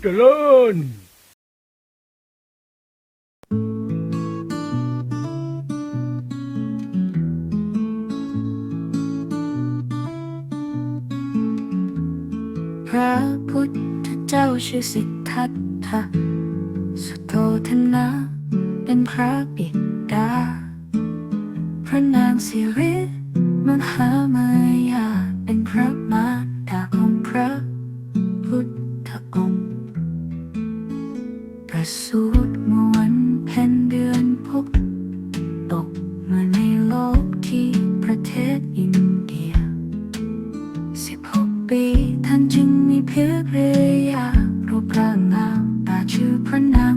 เจริญพระพุทธเจ้าชื่อสิทธัตถะสุโธทนะ เป็นพระบิดา พระนางสิริมหามายาเป็นพระมา สูติเมื่อวันแผ่นเดือนพบ ตกมาในโลกที่ประเทศอินเดียสิบหกปีท่านจึงมีเพรยารูปร่างงามตาชื่อพระนาง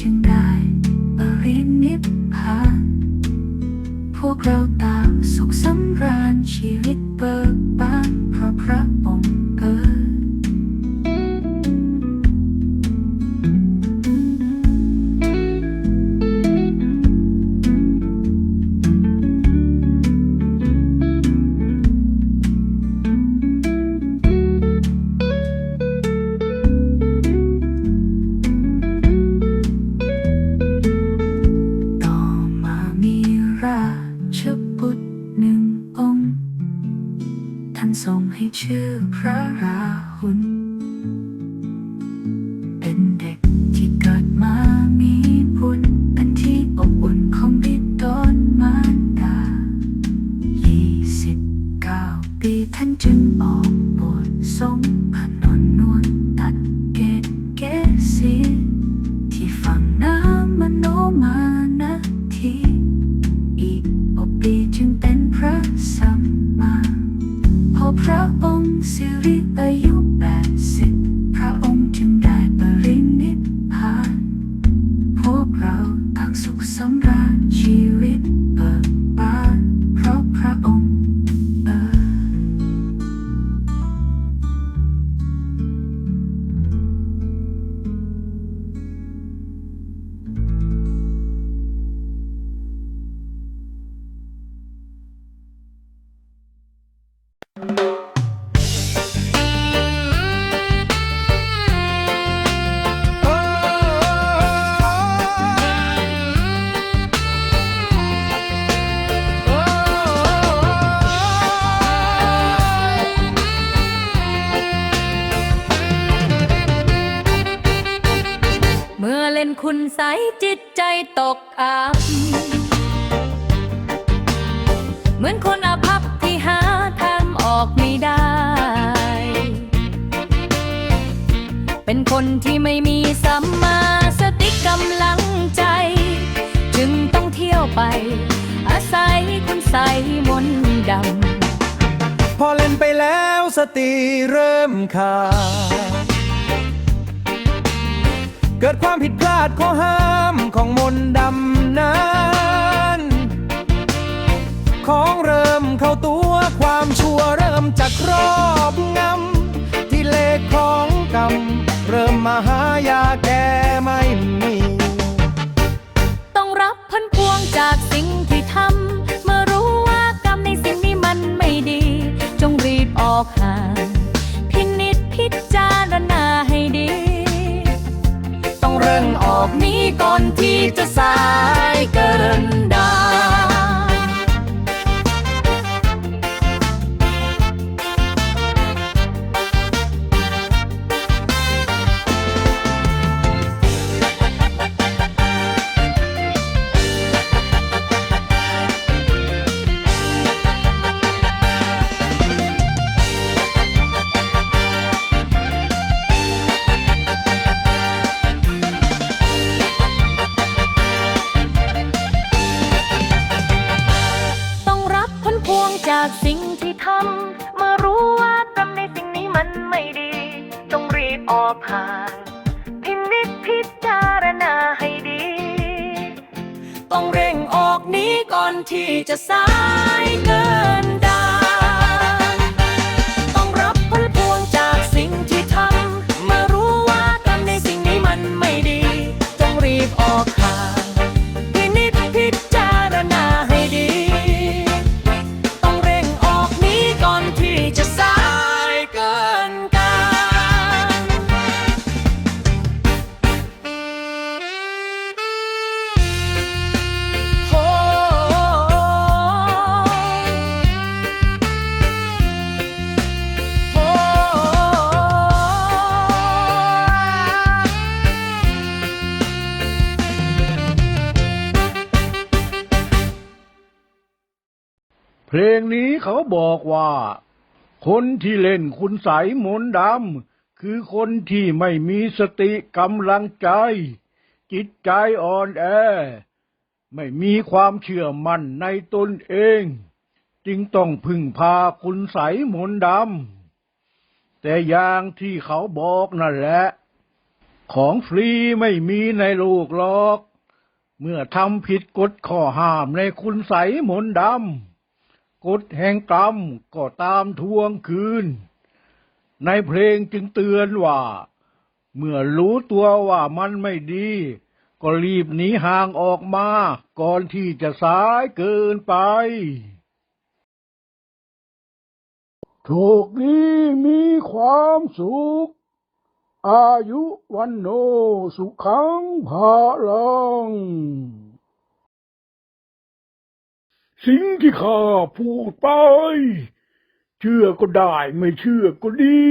จึงได้ปรินิพพานพวกเราต่างสุขสำราญชีวิตเบิกบานเพราะพระ ราชบุตรหนึ่งองค์ ท่านทรงให้ชื่อพระราหุลเป็นเด็กที่เกิดมามีบุญเป็นที่อบอุ่นของบิดอนมารดายี่สิบเก้าปีท่านจึงออกบวชทรงพน พอพระองค์สิริอายุแปดสิบ เมื่อเล่นคุณใสจิตใจตกอับ เหมือนคนอาภัพที่หาทางออกไม่ได้ เป็นคนที่ไม่มีสัมมาสติกำลังใจ จึงต้องเที่ยวไป อาศัยคุณใสมนดำ พอเล่นไปแล้วสติเริ่มขาด กิดความผิดพลาดข้อห้ามของมนดำนั้นของเริ่มเข้าตัวความชั่วเริ่มจากครอบงำที่เลขของกรรมเริ่มมาหายาแก้ไม่มี ต้องรับพันพวงจากสิ่ง มันไม่ดี ต้องรีบออกห่างพินิจพิจารณาให้ดี ต้องเร่งออกนี้ก่อนที่จะสายเกิน เพลงนี้เขาบอกว่า คนที่เล่นคุณใสยมนต์ดำคือคนที่ไม่มีสติกำลังใจ จิตใจอ่อนแอ ไม่มีความเชื่อมั่นในตนเอง จึงต้องพึ่งพาคุณใสยมนต์ดำแต่อย่างที่เขาบอกนั่นแหละ ของฟรีไม่มีในโลกหรอก เมื่อทำผิดกฎข้อห้ามในคุณใสยมนต์ดำ กฎแห่งกรรมก็ตามทวงคืน ในเพลงจึงเตือนว่า เมื่อรู้ตัวว่ามันไม่ดี ก็รีบหนีห่างออกมา ก่อนที่จะสายเกินไปโชคดีมีความสุข อายุวันโนสุขังภาลัง สิ่งที่ข้าพูดไป เชื่อก็ได้ไม่เชื่อก็ดี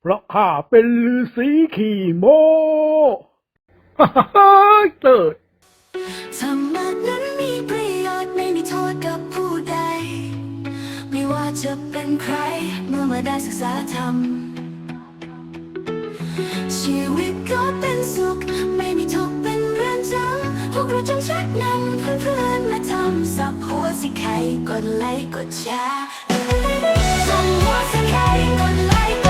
เพราะข้าเป็นฤาษีขี่โมฮ่าฮ่าเติดธรรมะนั้นมีประโยชน์ไม่มีโทษกับผู้ใด ไม่ว่าจะเป็นใครเมื่อมาได้ศึกษาธรรม ชีวิตก็เป็นสุขไม่มีทุกข์ ราจงชักนำเพื่อนๆมาทำสับหัวสิใครกดไลค์กดแชร์สับหัวสิใครกดไลค์ก